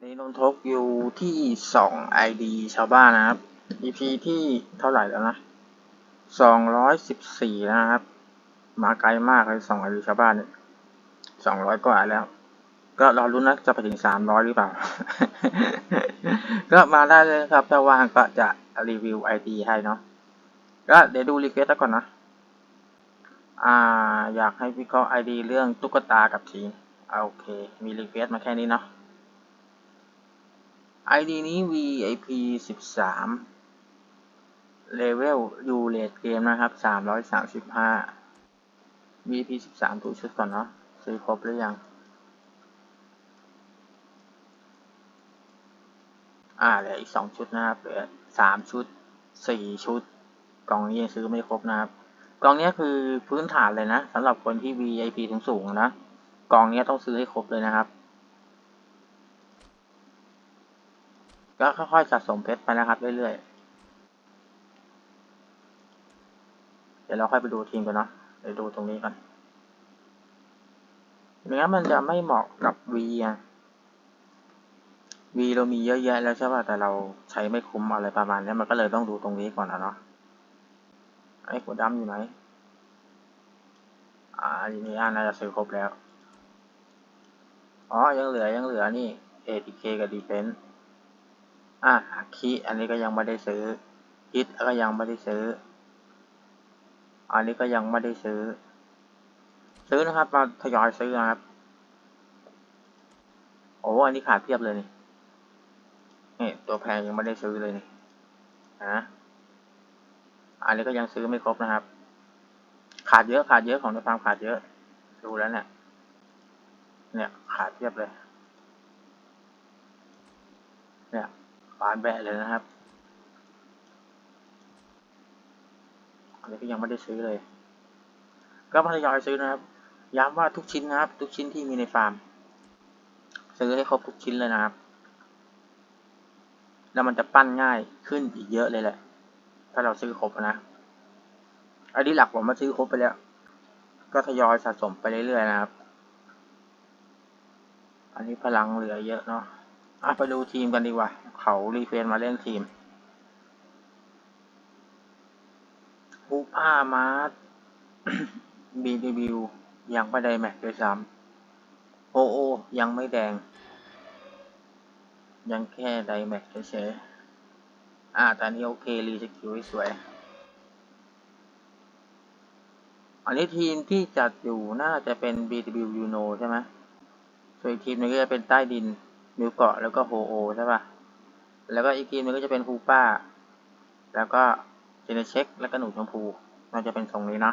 นนี้นนทกอยู่ที่สองไอดีชาวบ้านนะครับ EP ที่เท่าไหร่แล้วนะสองร้อยสิบสี่นะครับ มาไกลมากเลยสองไอดีชาวบ้านเนี่ยสองร้อยกว่าแล้ว ก็รอรุ้นนะจะไปถึงสามร้อยหรือเปล่า ก็มาได้เลยครับ ถ้าว่างก็จะรีวิวไอดีให้เนาะ ก็เดี๋ยวดูรีเควสต์ก่อนนะ อ่า อยากให้วิเคราะห์ไอดีเรื่องตุ๊กตากับทีมโอเค มีรีเควสต์มาแค่นี้เนาะ ID นี้ VIP 13 Level U Rate Game นะครับ 335 VIP 13ดูชุดก่อนเนาะซื้อครบหรือยัง อ่าเหลืออีก 2 ชุดนะครับเหลือ3ชุด 4 ชุด กล่องนี้ยังซื้อไม่ครบนะครับ กล่องนี้คือพื้นฐานเลยนะสำหรับคนที่ VIP ถึงสูงๆนะ กล่องนี้ต้องซื้อให้ครบเลยนะครับ ก็ค่อยๆสะสมเพชรไปนะครับเรื่อยๆ เดี๋ยวเราค่อยไปดูทีมกันเนาะเดี๋ยวดูตรงนี้กันไม่งั้นมันจะไม่เหมาะกับ V อะ V เรามีเยอะแยะแล้วใช่ป่ะแต่เราใช้ไม่คุ้มอะไรประมาณนี้มันก็เลยต้องดูตรงนี้ก่อนนะเนาะไอ้หัวดำอยู่ไหนอ่าทีนี้น่าจะซื้อครบแล้ว อ๋อ ยังเหลือยังเหลือนี่ ATK กับ Defense อะคีอันนี้ก็ยังไม่ได้ซื้อฮิตก็ยังไม่ได้ซื้อ อันนี้ก็ยังไม่ได้ซื้อ ซื้อนะครับ มาทยอยซื้อนะครับ โอ้อันนี้ขาดเพียบเลยนี่นี่ตัวแพงยังไม่ได้ซื้อเลยนี่นะอันนี้ก็ยังซื้อไม่ครบนะครับ ขาดเยอะขาดเยอะของในฟาร์มขาดเยอะ ดูแล้วเนี่ย เนี่ยขาดเพียบเลย เนี่ย บานแบะเลยนะครับ อันนี้ก็ยังไม่ได้ซื้อเลย ก็มายอยซื้อนะครับ ย้ำว่าทุกชิ้นนะครับ ทุกชิ้นที่มีในฟาร์ม ซื้อให้ครบทุกชิ้นเลยนะครับ แล้วมันจะปั้นง่ายขึ้นอีกเยอะเลยแหละ ถ้าเราซื้อครบนะ อันนี้หลักผมมาซื้อครบไปแล้ว ก็ทยอยสะสมไปเรื่อยๆนะครับ อันนี้พลังเหลือเยอะเนาะ อะไปดูทีมกันดีกว่า เขารีเฟรนมาเล่นทีมฮูป้ามาร์บีดีบิวยังไม่ได้แม็กด้วยซ้ำโอโอ ยังไม่แดง ยังแค่ไดแม็กเฉยๆอ่าแต่นี้โอเค รีสกิลสวย อันนี้ทีมที่จัดอยู่น่าจะเป็น BW Uno ใช่ไหมส่วนทีมนึงก็จะเป็นใต้ดิน มิวเกาะแล้วก็โฮโอใช่ป่ะ แล้วก็อีกทีมนึงก็จะเป็นฮูป้า แล้วก็เจเนเช็คแล้วก็หนูชมพูน่าจะเป็นทรงนี้นะ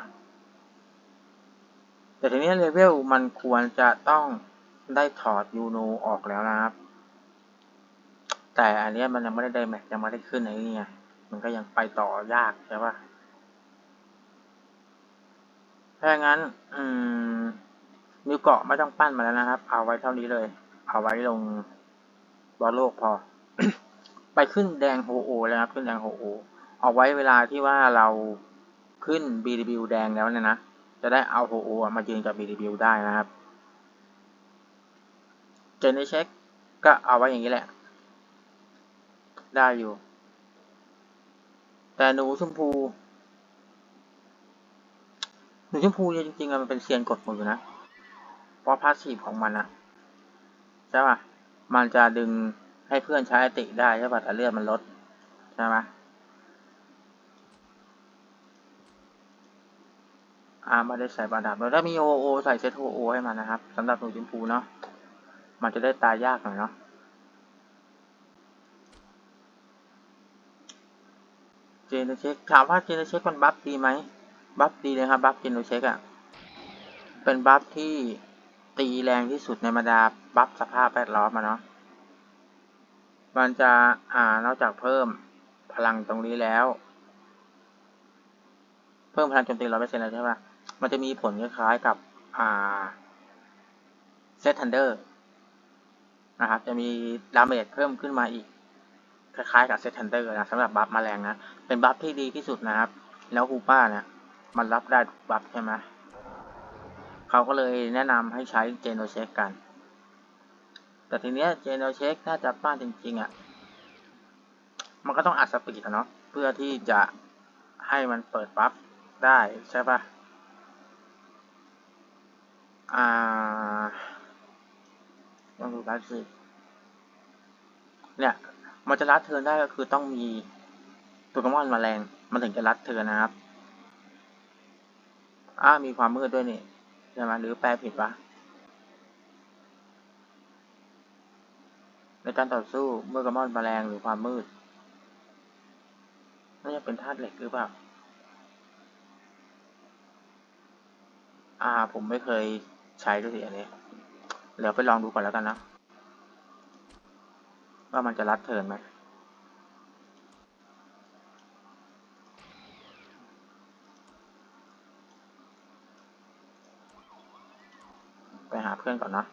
แต่ทีนี้เลเวลมันควรจะต้องได้ถอดยูโนออกแล้วนะครับ แต่อันนี้มันยังไม่ได้ไดแม็กยังไม่ได้ขึ้นไอ้นี่มันก็ยังไปต่อยากใช่ป่ะถ้างั้น อืมมิวเกาะไม่ต้องปั้นมาแล้วนะครับ เอาไว้เท่านี้เลย เอาไว้ลง บอลโลกพอ ไปขึ้นแดงโฮโอแล้วครับ ขึ้นแดงโฮโอเอาไว้เวลาที่ว่าเราขึ้น BW แดงแล้วเนี่ยนะ จะได้เอาโฮโอมายืนกับ BW ได้นะครับเจนเช็คก็เอาไว้อย่างนี้แหละ ได้อยู่ แต่หนูชมพู หนูชมพูเนี่ยจริงๆมันเป็นเซียนกดมือนะ เพราะพาสซีฟของมันอะใช่ป่ะ มันจะดึงให้เพื่อนใช้อติได้ใช่ป่ะแต่เลือดมันลด ใช่ไหมอ่าไม่ได้ใส่บาดาบแล้วถ้ามีโอโอใส่เซตโอโอให้มันนะครับสำหรับหนูชมพูเนาะมันจะได้ตายยากหน่อยเนาะเจนเช็คถามว่าเจนเช็คมันบัฟดีไหมบัฟดีเลยครับบัฟเจนเช็คอะเป็นบัฟที่ ตีแรงที่สุดในบรรดาบัฟสภาพแวดล้อมมาเนาะมันจะอ่านอกจากเพิ่มพลังตรงนี้แล้ว เพิ่มพลังโจมตีร้อยเปอร์เซ็นต์แล้วใช่ปะมันจะมีผลคล้ายๆกับอ่าเซตทันเดอร์นะครับ จะมีดาเมจเพิ่มขึ้นมาอีก คล้ายๆกับเซตทันเดอร์นะสำหรับบัฟแมลงนะ เป็นบัฟที่ดีที่สุดนะครับ แล้วฮูป้าเนี่ยมันรับได้บัฟใช่ไหม เขาก็เลยแนะนำให้ใช้เจโนเช็คกัน แต่ทีเนี้ยเจเนเช็คถ้าจะปั้นจริงๆอะ มันก็ต้องอัดสปีดอะเนาะเพื่อที่จะให้มันเปิดปั๊บได้ใช่ปะอ่าต้องดูการสิเนี่ย มันจะรัดเทินได้ก็คือต้องมีตัวกระมอนมาแรง มันถึงจะรัดเทินนะครับอ่ามีความมืดด้วยนี่ ใช่ไหมหรือแปลผิดวะในการต่อสู้เมื่อกระมอนแมลงหรือความมืดน่าจะเป็นธาตุเหล็กหรือเปล่าอ่า ผมไม่เคยใช้ด้วยสิอันนี้เดี๋ยวไปลองดูก่อนแล้วกันนะ ว่ามันจะรัดเทินไหม หาเพื่อนก่อนนะ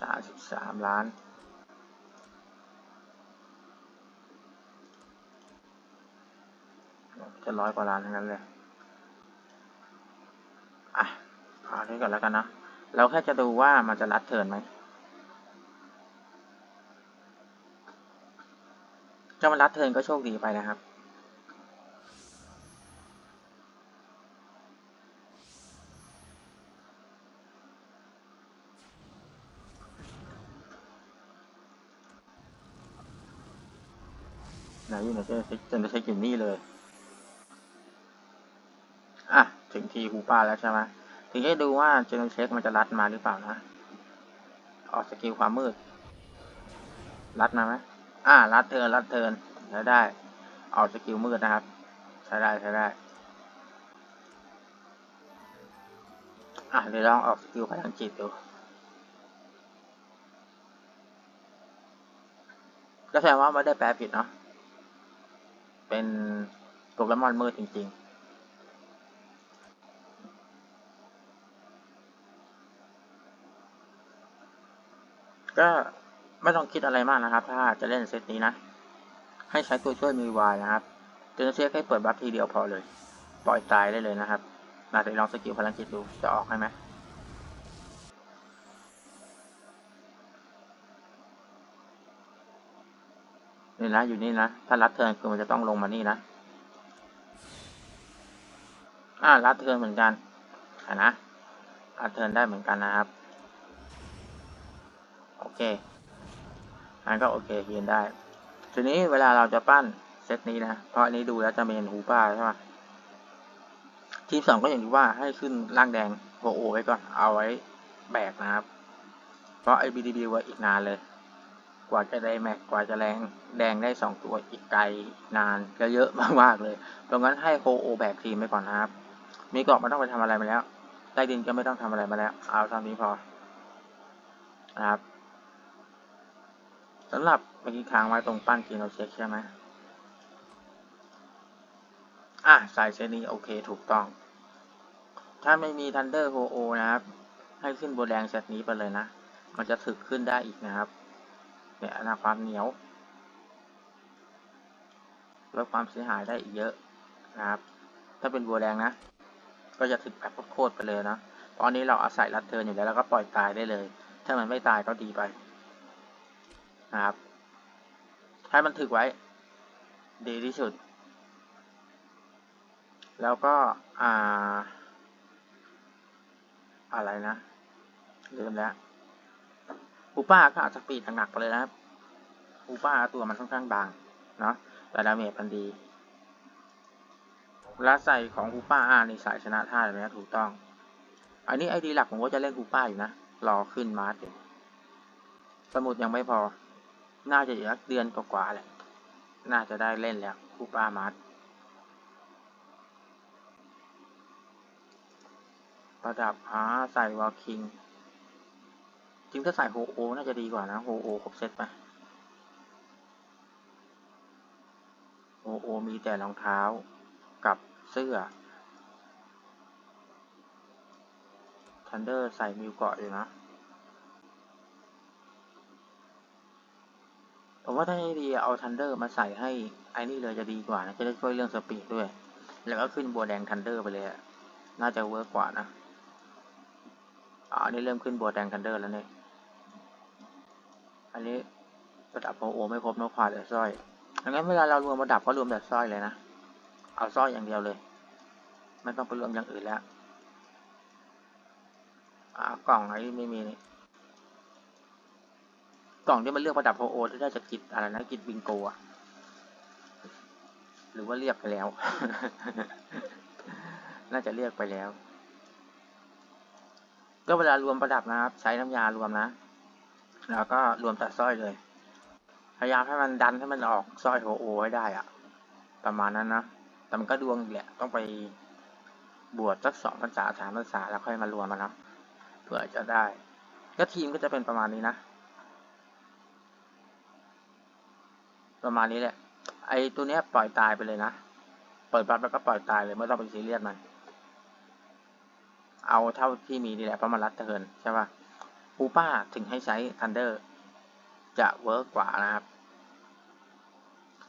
สามสิบสามล้านจะร้อยกว่าล้านทั้งนั้นเลย อะเอานี้ก่อนแล้วกันนะ เราแค่จะดูว่ามันจะรัดเทินไหมถ้ามันรัดเทินก็โชคดีไปนะครับ นอยู่ไหนเจอเจอเช็คอยู่นี่เลย อะ ถึงทีฮูป้าแล้วใช่ไหมถึงให้ดูว่าเจนเช็คมันจะรัดมาหรือเปล่านะ ออกสกิลความมืด รัดมาไหมอ่า รัดเทินรัดเทินใช้ได้ ออกสกิลมืดนะครับ ใช้ได้ใช้ได้ อะเดี๋ยวลองออกสกิลพลังจิตดูก็แสดงว่าไม่ได้แปลผิดเนาะ เป็นโปเกมอนมืดจริง ๆ ก็ไม่ต้องคิดอะไรมากนะครับ ถ้าจะเล่นเซตนี้นะ ให้ใช้ตัวช่วยมีวายนะครับเจนเซียให้เปิดบัฟทีเดียวพอเลย ปล่อยตายได้เลยนะครับนาจะลองสกิลพลังจิตดู จะออกให้ไหม นี่นะอยู่นี่นะ ถ้ารับเทิร์นคือมันจะต้องลงมานี่นะอ่ารับเทิร์นเหมือนกันนะรับเทิร์นได้เหมือนกันนะครับ โอเคอันก็โอเคยืนได้ ทีนี้เวลาเราจะปั้นเซตนี้นะ เพราะอันนี้ดูแล้วจะเป็นหูป้าใช่ไหมทีมสองก็อย่างที่ว่าให้ขึ้นล่างแดงโอโอไว้ก่อน เอาไว้แบกนะครับ เพราะไอ้บีดีบีไว้อีกนานเลย กว่าจะได้แม็กกว่าจะแรงแดงได้สองตัวอีกไกลนานก็เยอะมากๆเลยตรงนั้นให้โคโอแบกทีมไปก่อนนะครับ มีเกาะไม่ต้องไปทำอะไรมาแล้ว ใต้ดินก็ไม่ต้องทำอะไรมาแล้ว เอาเท่านี้พอนะครับสำหรับเมื่อกี้ค้างไว้ตรงปั้นกีโนเราเช็คใช่ไหมอะใส่เซนีโอเคถูกต้อง ถ้าไม่มี Thunder h o o นะครับ ให้ขึ้นโบแดงเซตนี้ไปเลยนะ มันจะถึกขึ้นได้อีกนะครับ เนี่ยนะความเหนียวลดความเสียหายได้อีกเยอะนะครับ ถ้าเป็นบัวแดงนะ ก็จะถึกแบบโคตรไปเลยนะตอนนี้เราอาศัยรัดเทินอยู่แล้วแล้วก็ปล่อยตายได้เลย ถ้ามันไม่ตายก็ดีไปนะครับให้มันถึกไว้ ดีที่สุด แล้วก็อ่าอะไรนะลืมแล้ว ปูป้าก็อาจจะปีดหนักๆไปเลยนะครับปูป้าตัวมันค่อนข้างบางเนาะแต่ดาเมจมันดีเวลาใส่ของฮูป้าอ่าในสายชนะท่าเลยนะถูกต้อง อันนี้ไอดีหลักผมก็จะเล่นฮูป้าอยู่นะ รอขึ้นมาร์ทสมุดยังไม่พอ น่าจะอีกเดือนกว่าๆแหละ น่าจะได้เล่นแล้วคูป้ามาร์ทประดับหาใส่วอลคิง ริงถ้าใส่โฮโอน่าจะดีกว่านะโฮโอครบเซตไปโฮโอมีแต่รองเท้ากับเสื้อทันเดอร์ใส่มิวเกาะอยู่นะผมว่าถ้าให้ดีเอาทันเดอร์มาใส่ให้ไอ้นี่เลยจะดีกว่านะ จะได้ช่วยเรื่องสปีดด้วย แล้วก็ขึ้นบัวแดงทันเดอร์ไปเลยน่าจะเวิร์กกว่านะอ๋อนี่เริ่มขึ้นบัวแดงทันเดอร์แล้วเนี่ย อันนี้ระดับโอโอไม่ครบนกควายเหลือสร้อยดังนั้นเวลาเรารวมระดับก็รวมแต่สร้อยเลยนะ เอาสร้อยอย่างเดียวเลย ไม่ต้องไปรวมอย่างอื่นแล้วอ่ากล่องอะไรไม่มีนี่กล่องที่มันเลือกระดับโอโอที่ได้จากกิจอะไรนะกิจบิงโกอะหรือว่าเรียกไปแล้ว น่าจะเรียกไปแล้ว ก็เวลารวมประดับนะครับ ใช้น้ำยารวมนะ แล้วก็รวมแต่สร้อยเลย พยายามให้มันดันให้มันออกสร้อยโอโอให้ได้อะประมาณนั้นนะแต่มันก็ดวงแหละต้องไปบวชสักสองพรรษาสามพรรษาแล้วค่อยมารวมมันนะเพื่อจะได้ ก็ทีมก็จะเป็นประมาณนี้นะประมาณนี้แหละ ไอตัวเนี้ยปล่อยตายไปเลยนะ เปิดบัฟแล้วก็ปล่อยตายเลยไม่ต้องไปซีเรียสมัน เอาเท่าที่มีดีแหละเพราะมันรัดเทินใช่ป่ะ ปูป้าถึงให้ใช้ทันเดอร์จะเวิร์กกว่านะครับ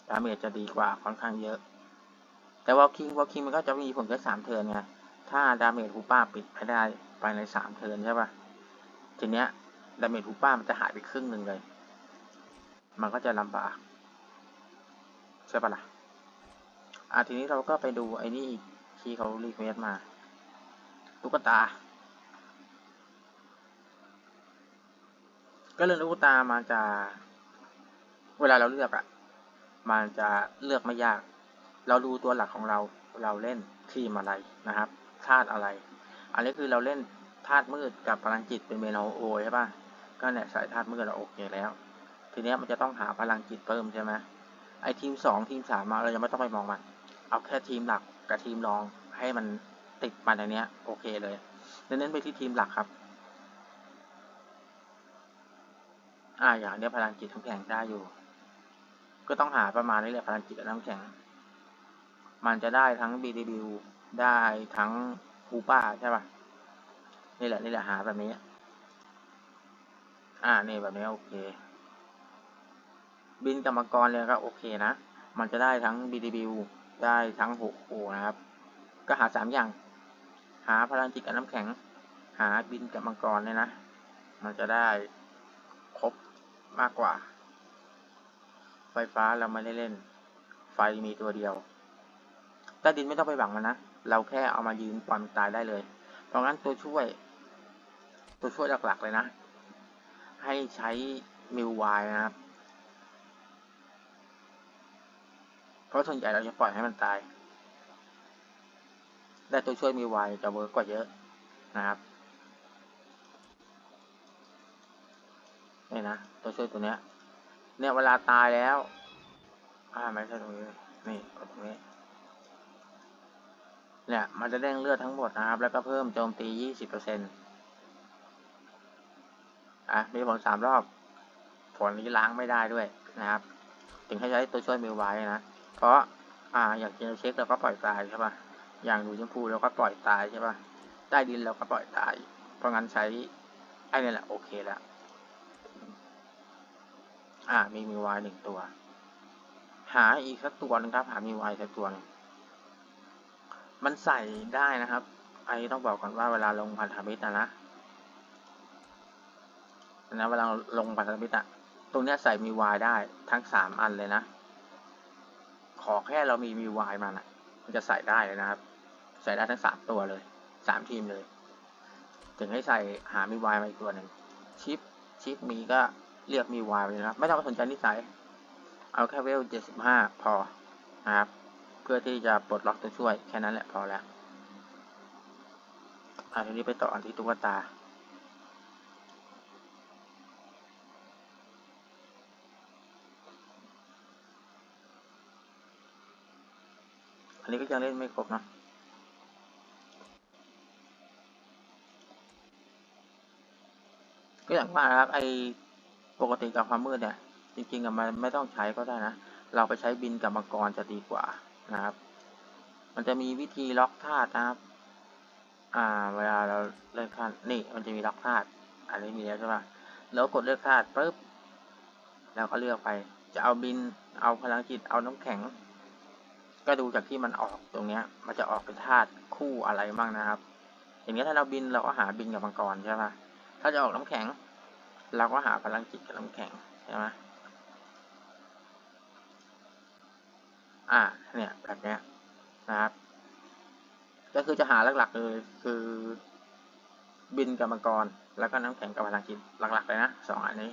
ดาเมจจะดีกว่าค่อนข้างเยอะ แต่วอลคิงวอลคิงมันก็จะมีผลแค่สามเทิร์นไง ถ้าดาเมจฮูป้าปิดไม่ได้ไปในสามเทิร์นใช่ป่ะ ทีเนี้ยดาเมจฮูป้ามันจะหายไปครึ่งหนึ่งเลย มันก็จะลำบากใช่ปะล่ะอะทีนี้เราก็ไปดูไอ้นี่ที่เขารีเควสมา ตุ๊กตา ก็เรื่องตุ๊กตามาจะ เวลาเราเลือกอะ่ะ มันจะเลือกไม่ยาก เราดูตัวหลักของเรา เราเล่นทีมอะไรนะครับ ธาตุอะไร อันนี้คือเราเล่นธาตุมืดกับพลังจิตเป็นเมโนโอใช่ปะก็เนี่ยใส่ธาตุมืดเราโอเคแล้ว ทีเนี้ยมันจะต้องหาพลังจิตเพิ่มใช่ไหมไอทีมสองทีมสามาเรายังไม่ต้องไปมองมัน เอาแค่ทีมหลักกับทีมรองให้มันติดมาในเนี้ยโอเคเลย เน้นไปที่ทีมหลักครับ อ่าอย่างเนี้ยพลังจิตน้ำแข็งได้อยู่ ก็ต้องหาประมาณนี้แหละพลังจิตกับน้ำแข็ง มันจะได้ทั้ง BDB ได้ทั้งคูป้าใช่ป่ะนี่แหละนี่แหละหาแบบนี้ อ่านี่แบบนี้โอเค บินกรรมกรเลยก็โอเคนะ มันจะได้ทั้ง BDB ได้ทั้งหกโอนะครับ ก็หาสามอย่าง หาพลังจิตกับน้ำแข็ง หาบินกับมังกรเนี่ยนะ มันจะได้ มากกว่า ไฟฟ้าเราไม่ได้เล่น ไฟมีตัวเดียวใต้ดินไม่ต้องไปหวังมันนะ เราแค่เอามายืนปล่อยมันตายได้เลย เพราะงั้นตัวช่วย ตัวช่วยหลักๆเลยนะ ให้ใช้มิวไวนะครับ เพราะส่วนใหญ่เราจะปล่อยให้มันตาย ได้ตัวช่วยมีไวจะเวิร์กกว่าเยอะนะครับนี่นะ ตัวช่วยตัวเนี้ย เนี่ยเวลาตายแล้ว อ่าไม่ใช่ตรงนี้ นี่กดตรงนี้ เนี่ยมันจะเด้งเลือดทั้งหมดนะครับ แล้วก็เพิ่มโจมตียี่สิบเปอร์เซ็นต์อะ มีผลสามรอบ ผลนี้ล้างไม่ได้ด้วยนะครับ ถึงให้ใช้ตัวช่วยมิวไว้นะ เพราะ อ่า อยางเจนเช็คเราก็ปล่อยตายใช่ปะอย่างดูชมพูเราก็ปล่อยตายใช่ปะใต้ดินเราก็ปล่อยตาย เพราะงั้นใช้ไอ้นี่แหละโอเคแล้ว อ่ามีมีวายหนึ่งตัว หาอีกสักตัวนึงครับ หามีวายสักตัวนึงมันใส่ได้นะครับ ไอ้ต้องบอกก่อนว่าเวลาลงพันธมิตรนะนะ นะเวลาลงพันธมิตรอะตรงเนี้ยใส่มีวายได้ทั้งสามอันเลยนะ ขอแค่เรามีมีวายมานะมันจะใส่ได้เลยนะครับ ใส่ได้ทั้งสามตัวเลยสามทีมเลย ถึงให้ใส่หามีวายมาอีกตัวหนึ่งชิปชิปมีก็ เรียกมีวายไปนะครับ ไม่ต้องสนใจนิสัย เอาแค่เวลเจ็ดสิบห้าพอนะครับ เพื่อที่จะปลดล็อกตัวช่วยแค่นั้นแหละพอแล้วอะทีนี้ไปต่ออันที่ตุ๊กตา อันนี้ก็ยังเล่นไม่ครบนะก็อย่างว่านะครับไอ ปกติกับความมืดเนี่ย จริงๆอะมันไม่ต้องใช้ก็ได้นะ เราไปใช้บินกับมังกรจะดีกว่านะครับ มันจะมีวิธีล็อกธาตุนะครับ อ่า เวลาเราเลือกธาตุนี่มันจะมีล็อกธาตุอันนี้มีแล้วใช่ป่ะแล้วกดเลือกธาตุปุ๊บแล้วก็เลือกไป จะเอาบิน เอาพลังจิต เอาน้ำแข็ง ก็ดูจากที่มันออกตรงเนี้ย มันจะออกเป็นธาตุคู่อะไรบ้างนะครับ อย่างเงี้ถ้าเราบินเราก็หาบินกับมังกรใช่ป่ะถ้าจะออกน้ำแข็ง เราก็หาพลังจิตกับน้ำแข็งใช่ไหมอ่าเนี่ยแบบเนี้ยนะครับ ก็คือจะหาหลักๆเลยคือบินกับมังกร แล้วก็น้ำแข็งกับพลังจิตหลักๆเลยนะสองอันนี้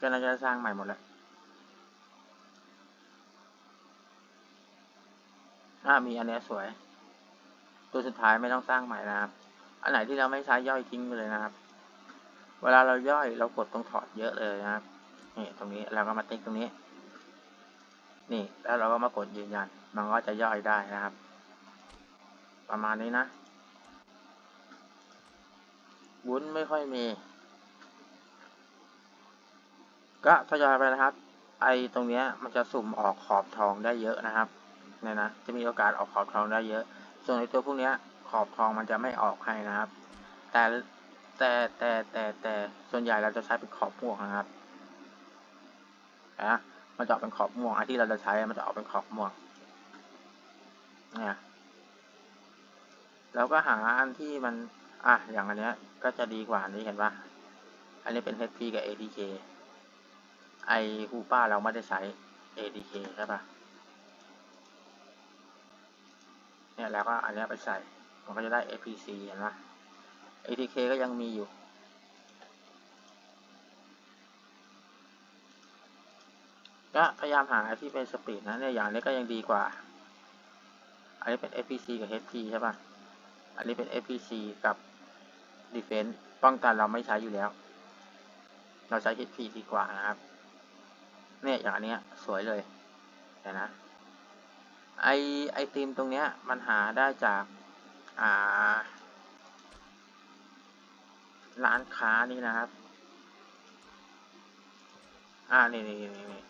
ก็น่าจะสร้างใหม่หมดแล้วอ่ามีอันนี้สวย ตัวสุดท้ายไม่ต้องสร้างใหม่นะครับ อันไหนที่เราไม่ใช้ย่อยทิ้งไปเลยนะครับ เวลาเราย่อยเรากดตรงถอดเยอะเลยนะครับนี่ตรงนี้เราก็มาติ๊กตรงนี้ นี่แล้วเราก็มากดยืนยัน มันก็จะย่อยได้นะครับ ประมาณนี้นะวุ้นไม่ค่อยมี ก็ทยอยไปนะครับ ไอตรงเนี้ยมันจะสุ่มออกขอบทองได้เยอะนะครับเนี่ยนะจะมีโอกาสออกขอบทองได้เยอะ ส่วนในตัวพวกเนี้ย ขอบทองมันจะไม่ออกให้นะครับ แต่แต่แต่แต่แต่ส่วนใหญ่เราจะใช้เป็นขอบม่วงนะครับนะมันจะออกเป็นขอบม่วงอันที่เราจะใช้มันจะออกเป็นขอบม่วงเนี่ยเราก็หาอันที่มันอะอย่างอันเนี้ยก็จะดีกว่านี้เห็นปะอันนี้เป็น HP กับ ADK ไอฮูป้าเราไม่ได้ใช้ ADK ใช่ปะเนี่ยแล้วก็อันนี้ไปใส่ มันก็จะได้ APC เห็นปะ ATK ก็ยังมีอยู่ ก็พยายามหาที่เป็นสปีดนะเนี่ยอย่างนี้ก็ยังดีกว่า อันนี้เป็น FPC กับ HP ใช่ปะอันนี้เป็น FPC กับ Defense ป้องกันเราไม่ใช้อยู่แล้ว เราใช้ HP ดีกว่านะครับ เนี่ยอย่างอันนี้สวยเลยเห็นนะไอไอทีมตรงเนี้ยมันหาได้จาก ร้านค้านี่นะครับ อ่า นี่นี่นี่นี่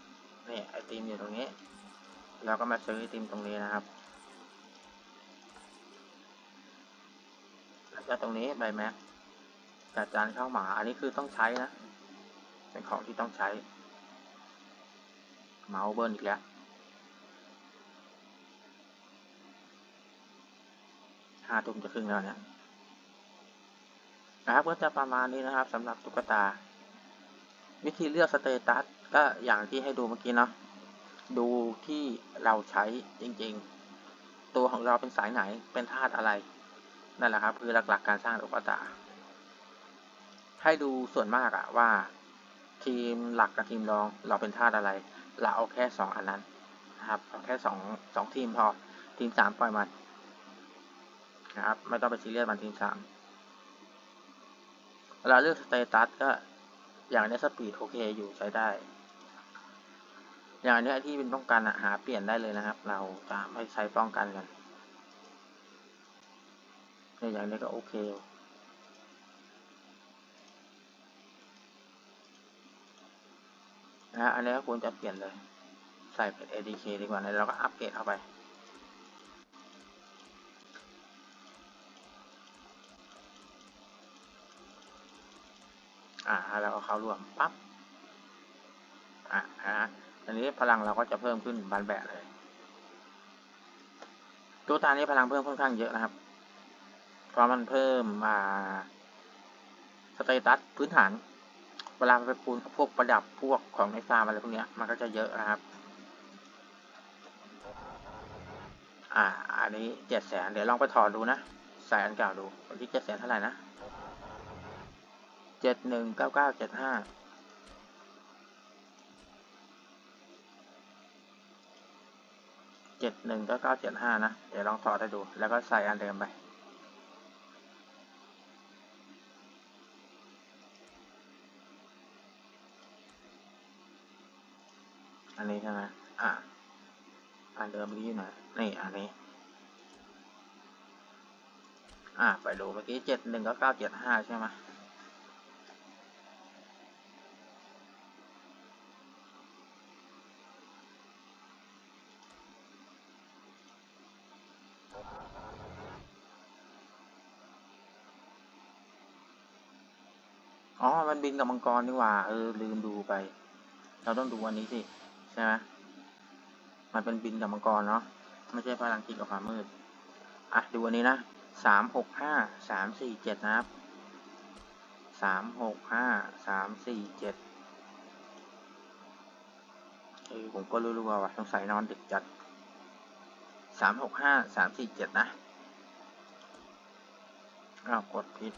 นี่ไอติมอยู่ตรงนี้ เราก็มาซื้อไอติมตรงนี้นะครับ แล้วก็ตรงนี้ใบแม็กจัดจานข้าวหมา อันนี้คือต้องใช้นะ เป็นของที่ต้องใช้ เมาส์เบิร์นอีกแล้ว ห้าทุ่มจะครึ่งแล้วเนี่ยนะครับก็จะประมาณนี้นะครับสำหรับตุ๊กตา วิธีเลือกสเตตัสก็อย่างที่ให้ดูเมื่อกี้เนาะดูที่เราใช้จริงๆ ตัวของเราเป็นสายไหนเป็นธาตุอะไร นั่นแหละครับ คือหลักๆการสร้างตุ๊กตา ให้ดูส่วนมากอะว่าทีมหลักกับทีมรองเราเป็นธาตุอะไร เราเอาแค่สองอันนั้นนะครับเอาแค่สองสองทีมพอทีมสามปล่อยมัน นะครับ ไม่ต้องไปซีเรียสมันทีมสามเวลาเลือกสเตตัสก็อย่างนี้สปีดโอเคอยู่ใช้ได้ อย่างนี้ที่เป็นป้องกันหาเปลี่ยนได้เลยนะครับ เราจะไม่ใช้ป้องกันกันเนี่ยอย่างนี้ก็โอเคนะอันนี้ก็ควรจะเปลี่ยนเลย ใส่เป็น ADK ดีกว่านะเราก็อัปเกรดเข้าไป อ่าแล้วก็เข้าร่วมปั๊บอ่าฮะอันนี้พลังเราก็จะเพิ่มขึ้นบานแบะเลยตัวตานี้พลังเพิ่มค่อนข้างเยอะนะครับ เพราะมันเพิ่มมาสเตตัสพื้นฐานเวลาไปปูนพวกประดับพวกของในฟาร์มอะไรพวกนี้มันก็จะเยอะนะครับ อ่า อันนี้เจ็ดแสนเดี๋ยวลองไปถอดดูนะ ใส่อันเก่าดูวันที่เจ็ดแสนเท่าไหร่นะ เจ็ดหนึ่งเก้าเก้าเจ็ดห้าเจ็ดหนึ่งเก้าเก้าเจ็ดห้านะ เดี๋ยวลองถอดให้ดู แล้วก็ใส่อันเดิมไปอันนี้ใช่ไหมอะ อันเดิมนี้นะ นี่อันนี้ อะ ไปดูเมื่อกี้เจ็ดหนึ่งเก้าเก้าเจ็ดห้าใช่ไหม มันบินกับมังกรนี่ว่า เออ ลืมดูไป เราต้องดูอันนี้สิใช่ไหมมันเป็นบินกับมังกรเนาะไม่ใช่พลังจิตกับความมืด อะ ดูอันนี้นะสามหกห้าสามสี่เจ็ดนะครับสามหกห้าสามสี่เจ็ดเออผมก็รู้ๆว่าต้องใส่นอนดึกจัดสามหกห้าสามสี่เจ็ดนะอ้าวกดผิด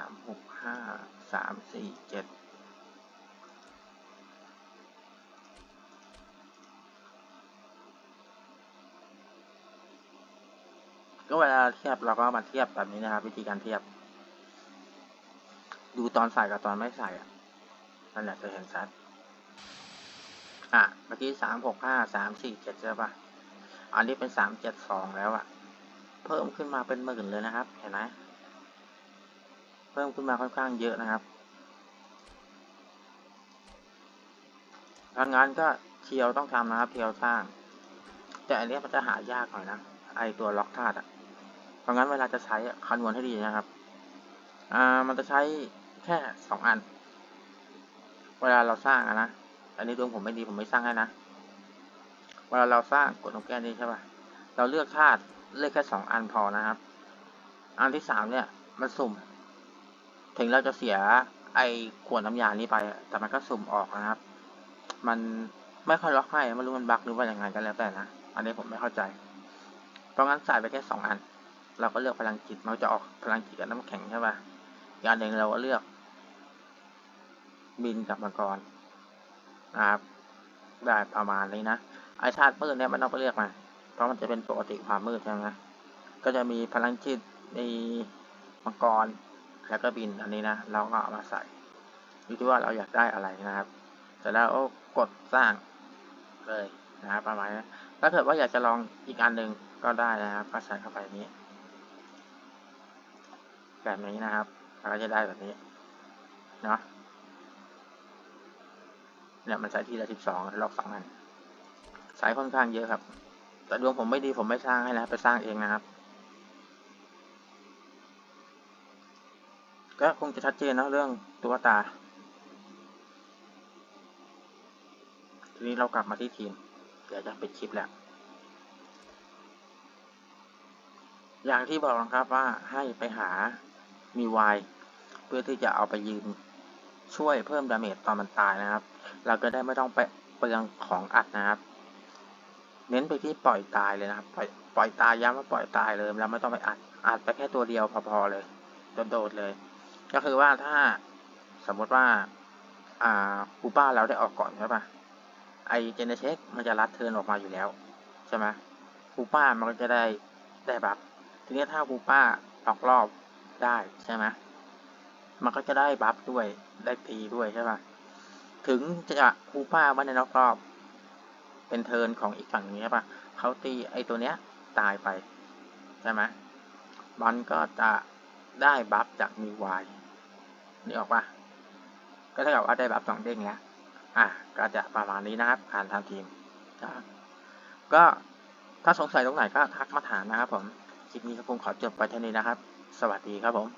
ามหกห้าสามสี่เจ็ดก็เวลาเทียบเราก็มาเทียบแบบนี้นะครับ วิธีการเทียบ ดูตอนใส่กับตอนไม่ใส่อะนั่นแหละจะเห็นชัดอะเมื่อกี้สามหกห้าสามสี่เจ็ดใช่ปะอันนี้เป็นสามเจ็ดสองแล้วอะ เพิ่มขึ้นมาเป็นหมื่นเลยนะครับ เห็นไหม พิ่มขึ้นมาค่อนข้างเยอะนะครับทางงานก็เทียวต้องทำนะครับ เทียวสร้าง แต่อันนี้มันจะหายากหน่อยนะไอตัวล็อกธาตุอะเพราะงั้นเวลาจะใช้คำนวณให้ดีนะครับ อ่ามันจะใช้แค่สองอัน เวลาเราสร้างอะนะอันนี้ดวงผมไม่ดีผมไม่สร้างให้นะเวลาเราสร้างกดตรงแก้นี้ใช่ป่ะเราเลือกธาตุเลือกแค่สองอันพอนะครับ อันที่สามเนี่ยมันสุ่ม ถึงเราจะเสียไอขวดน้ำยานี้ไปแต่มันก็สุ่มออกนะครับ มันไม่ค่อยล็อกให้ไม่รู้มันบั๊กหรือว่าอยังไงก็แล้วแต่นะอันนี้ผมไม่เข้าใจ เพราะงั้นใส่ไปแค่สองอัน เราก็เลือกพลังจิตมันจะออกพลังจิตกับน้ำแข็งใช่ป่ะอีกอันหนึ่งเราก็เลือก บินกับมังกรนะครับได้ประมาณนี้นะไอชาติมืดเนี่ยมันต้องไปเลือกมาเพราะมันจะเป็นปกติความมืดใช่ไหมก็จะมีพลังจิตมีมังกร แล้วก็บินอันนี้นะ เราก็เอามาใส่ดูที่ว่าเราอยากได้อะไรนะครับเสร็จแล้วกดสร้างเลยนะครับประมาณนี้ถ้าเกิดว่าอยากจะลองอีกอันหนึ่งก็ได้นะครับก็ใส่เข้าไปนี้ แบบนี้นะครับเราก็จะได้แบบนี้เนาะเนี่ยมันใช้ทีละสิบสองล็อกสองอันใช้ค่อนข้างเยอะครับ แต่ดวงผมไม่ดีผมไม่สร้างให้นะไปสร้างเองนะครับ ก็คงจะชัดเจนนะเรื่องตัวตา ทีนี้เรากลับมาที่ทีม เดี๋ยวจะปิดคลิปแล้ว อย่างที่บอกนะครับว่าให้ไปหามีวายเพื่อที่จะเอาไปยืมช่วยเพิ่มดาเมจตอนมันตายนะครับ เราก็ได้ไม่ต้องไปเปลืองของอัดนะครับ เน้นไปที่ปล่อยตายเลยนะครับ ปล่อยปล่อยตายย้ำว่าปล่อยตายเลยเราไม่ต้องไปอัดอัดไปแค่ตัวเดียวพอๆเลยโดดๆเลย ก็คือว่าถ้าสมมติว่า อ่าคูป้าเราได้ออกก่อนใช่ปะไอเจเนเช็คมันจะรัดเทิร์นออกมาอยู่แล้วใช่ไหมคูป้ามันก็จะได้ได้บัฟทีนี้ถ้าคูป้าออกรอบได้ใช่ไหมมันก็จะได้บัฟด้วยได้ตีด้วยใช่ปะถึงจะคูป้ามาในนอกรอบ เป็นเทิร์นของอีกฝั่งนี้ใช่ปะเขาตีไอตัวเนี้ยตายไปใช่ไหมมันก็จะได้บัฟจากมีวาย นี่ออกปะก็เท่ากับว่าได้บัฟสองเด้งแล้วอะก็จะประมาณนี้นะครับการทำทีมนะก็ถ้าสงสัยตรงไหนก็ทักมาถามนะครับผมคลิปนี้ก็คงขอจบไปเท่านี้นะครับ สวัสดีครับผม